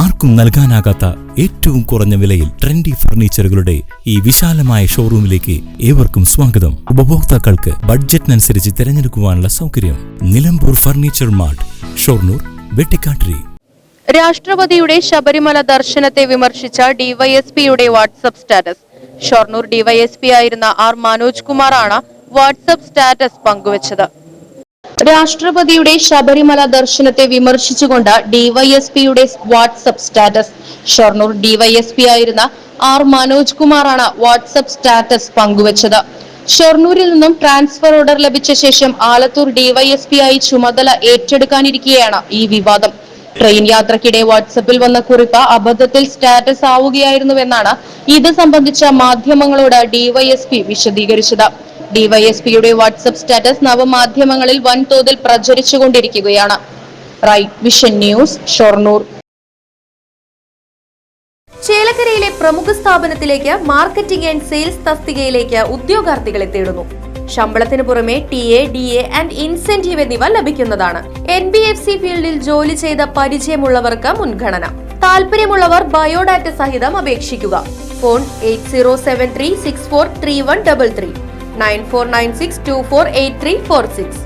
ആർക്കും നൽകാനാകാത്ത ഏറ്റവും കുറഞ്ഞ വിലയിൽ ട്രെൻഡി ഫർണിച്ചറുകളുടെ ഈ വിശാലമായ ഷോറൂമിലേക്ക് ഏവർക്കും സ്വാഗതം. ഉപഭോക്താക്കൾക്ക് ബഡ്ജറ്റിനനുസരിച്ച് തിരഞ്ഞെടുക്കുവാനുള്ള സൗകര്യം നിലമ്പൂർ ഫർണിച്ചർ മാർട്ട് ഷൊർണൂർ വെട്ടിക്കാട്ടിരി. രാഷ്ട്രപതിയുടെ ശബരിമല ദർശനത്തെ വിമർശിച്ച ഡിവൈഎസ്പിയുടെ വാട്സപ്പ് സ്റ്റാറ്റസ്. ഷൊർണൂർ ഡിവൈഎസ്പി ആയിരുന്ന ആർ മനോജ് കുമാറാണ് വാട്സപ്പ് സ്റ്റാറ്റസ് പങ്കുവച്ചത്. രാഷ്ട്രപതിയുടെ ശബരിമല ദർശനത്തെ വിമർശിച്ചുകൊണ്ട് ഡിവൈഎസ്പിയുടെ വാട്സപ്പ് സ്റ്റാറ്റസ്. ഷൊർണൂർ ഡിവൈഎസ്പി ആയിരുന്ന ആർ മനോജ് കുമാറാണ് വാട്സപ്പ് സ്റ്റാറ്റസ് പങ്കുവച്ചത്. ഷൊർണൂരിൽ നിന്നും ട്രാൻസ്ഫർ ഓർഡർ ലഭിച്ച ശേഷം ആലത്തൂർ ഡിവൈഎസ്പി ആയി ചുമതല ഏറ്റെടുക്കാനിരിക്കെയാണ് ഈ വിവാദം. ട്രെയിൻ യാത്രക്കിടെ വാട്സപ്പിൽ വന്ന കുറിപ്പ് അബദ്ധത്തിൽ സ്റ്റാറ്റസ് ആവുകയായിരുന്നുവെന്നാണ് ഇത് സംബന്ധിച്ച മാധ്യമങ്ങളോട് ഡിവൈഎസ്പി വിശദീകരിച്ചത്. ഡിവൈഎസ്പിയുടെ വാട്സപ്പ് സ്റ്റാറ്റസ് നവമാധ്യമങ്ങളിൽ വൻതോതിൽ പ്രചരിച്ചുകൊണ്ടിരിക്കുകയാണ്. Right vision news Shoranur. ചേലക്കരയിലെ പ്രമുഖ സ്ഥാപനത്തിലേക്ക് മാർക്കറ്റിംഗ് ആൻഡ് സെയിൽസ് തസ്തികയിലേക്ക് ഉദ്യോഗാർത്ഥികളെ തേടുന്നു. ശമ്പളത്തിന് പുറമെ T A D A and incentive എന്നിവ ലഭിക്കുന്നതാണ്. എൻ ബി എഫ് സി ഫീൽഡിൽ ജോലി ചെയ്ത പരിചയമുള്ളവർക്ക് മുൻഗണന. താല്പര്യമുള്ളവർ ബയോഡാറ്റ സഹിതം അപേക്ഷിക്കുക. Phone eight zero seven three six four three one double three. Nine four nine six two four eight three four six